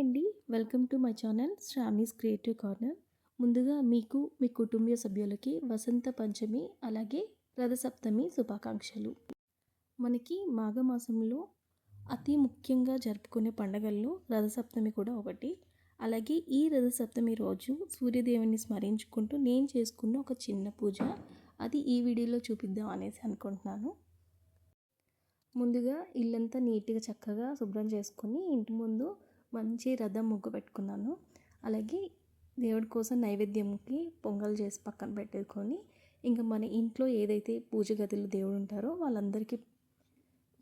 అండి. Welcome to my channel Shravani's creative corner. ముందుగా మీకు మీ కుటుంబ సభ్యులకి వసంత పంచమి అలాగే రథసప్తమి శుభాకాంక్షలు. మనకి మాఘమాసంలో అతి ముఖ్యంగా జరుపుకునే పండగల్లో రథసప్తమి కూడా ఒకటి. అలాగే ఈ రథసప్తమి రోజు సూర్యదేవుని స్మరించుకుంటూ నేను చేసుకున్న ఒక చిన్న పూజ. అది ఈ వీడియోలో చూపిద్దాం అనేసి అనుకుంటున్నాను. ముందుగా ఇల్లంతా నీట్గా చక్కగా శుభ్రం చేసుకొని ఇంటి ముందు మంచి రథం ముగ్గు పెట్టుకున్నాను. అలాగే దేవుడి కోసం నైవేద్యంకి పొంగల్ చేసి పక్కన పెట్టుకొని ఇంకా మన ఇంట్లో ఏదైతే పూజ గదిలో దేవుడు ఉంటారో వాళ్ళందరికీ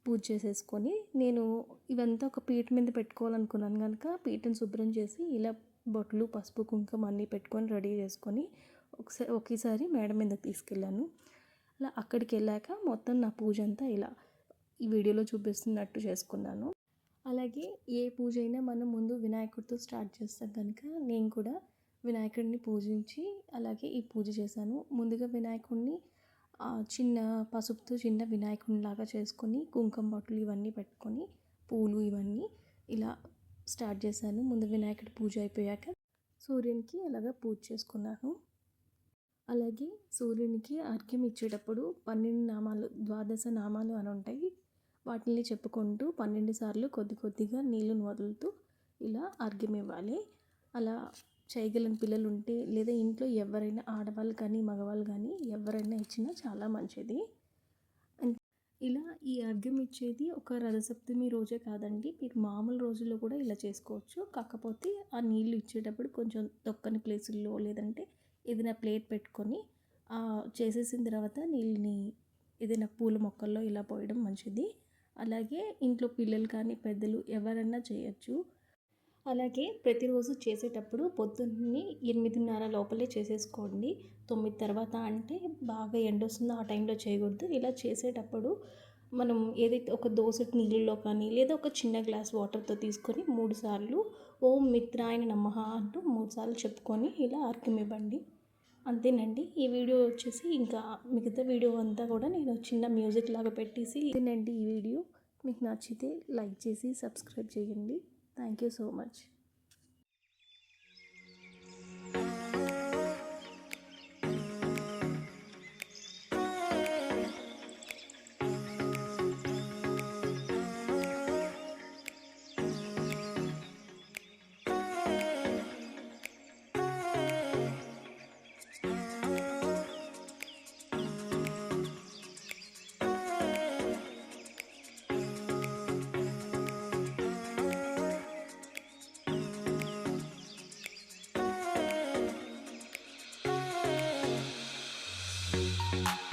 పూజ చేసేసుకొని నేను ఇవంతా ఒక పీట మీద పెట్టుకోవాలనుకున్నాను కనుక పీటను శుభ్రం చేసి ఇలా బొట్లు పసుపు కుంకుమ అన్నీ పెట్టుకొని రెడీ చేసుకొని ఒకసారి ఒకేసారి మేడ మీదకి తీసుకెళ్ళాను. అలా అక్కడికి వెళ్ళాక మొత్తం నా పూజ అంతా ఇలా ఈ వీడియోలో చూపిస్తున్నట్టు చేసుకున్నాను. అలాగే ఏ పూజ అయినా మనం ముందు వినాయకుడితో స్టార్ట్ చేస్తాం కనుక నేను కూడా వినాయకుడిని పూజించి అలాగే ఈ పూజ చేశాను. ముందుగా వినాయకుడిని చిన్న పసుపుతో చిన్న వినాయకుడిని లాగా చేసుకొని కుంకుమ బొట్టలు ఇవన్నీ పెట్టుకొని పూలు ఇవన్నీ ఇలా స్టార్ట్ చేశాను. ముందు వినాయకుడి పూజ అయిపోయాక సూర్యునికి అలాగా పూజ చేసుకున్నాను. అలాగే సూర్యునికి అర్ఘ్యం ఇచ్చేటప్పుడు పన్నెండు నామాలు ద్వాదశ నామాలు అని ఉంటాయి. వాటిని చెప్పుకుంటూ పన్నెండు సార్లు కొద్ది కొద్దిగా నీళ్ళను వదులుతూ ఇలా అర్ఘ్యం ఇవ్వాలి అలా చేయగలని పిల్లలు ఉంటే లేదా ఇంట్లో ఎవరైనా ఆడవాళ్ళు కానీ మగవాళ్ళు కానీ ఎవరైనా ఇచ్చినా చాలా మంచిది. ఇలా ఈ అర్ఘ్యం ఇచ్చేది ఒక రథసప్తమి రోజే కాదండి. మీరు మామూలు రోజుల్లో కూడా ఇలా చేసుకోవచ్చు. కాకపోతే ఆ నీళ్ళు ఇచ్చేటప్పుడు కొంచెం తొక్కని ప్లేసుల్లో లేదంటే ఏదైనా ప్లేట్ పెట్టుకొని చేసేసిన తర్వాత నీళ్ళని ఏదైనా పూల మొక్కల్లో ఇలా పోయడం మంచిది. అలాగే ఇంట్లో పిల్లలు కానీ పెద్దలు ఎవరైనా చేయొచ్చు. అలాగే ప్రతిరోజు చేసేటప్పుడు పొద్దున్నే ఎనిమిదిన్నర లోపలే చేసేసుకోండి. తొమ్మిది తర్వాత అంటే బాగా ఎండ వస్తుందో ఆ టైంలో చేయకూడదు. ఇలా చేసేటప్పుడు మనం ఏదైతే ఒక దోసటి నీళ్ళలో కానీ లేదా ఒక చిన్న గ్లాస్ వాటర్తో తీసుకొని మూడు సార్లు ఓం మిత్రాయన నమః అంటూ మూడు సార్లు చెప్పుకొని ఇలా అర్థం ఇవ్వండి అంతేనండి ఈ వీడియో వచ్చేసి ఇంకా మిగతా వీడియో అంతా కూడా నేను చిన్న మ్యూజిక్ లాగా పెట్టేసి అంతేనండి ఈ వీడియో. మీకు నచ్చితే లైక్ చేసి సబ్స్క్రైబ్ చేయండి. Thank you so much. Thank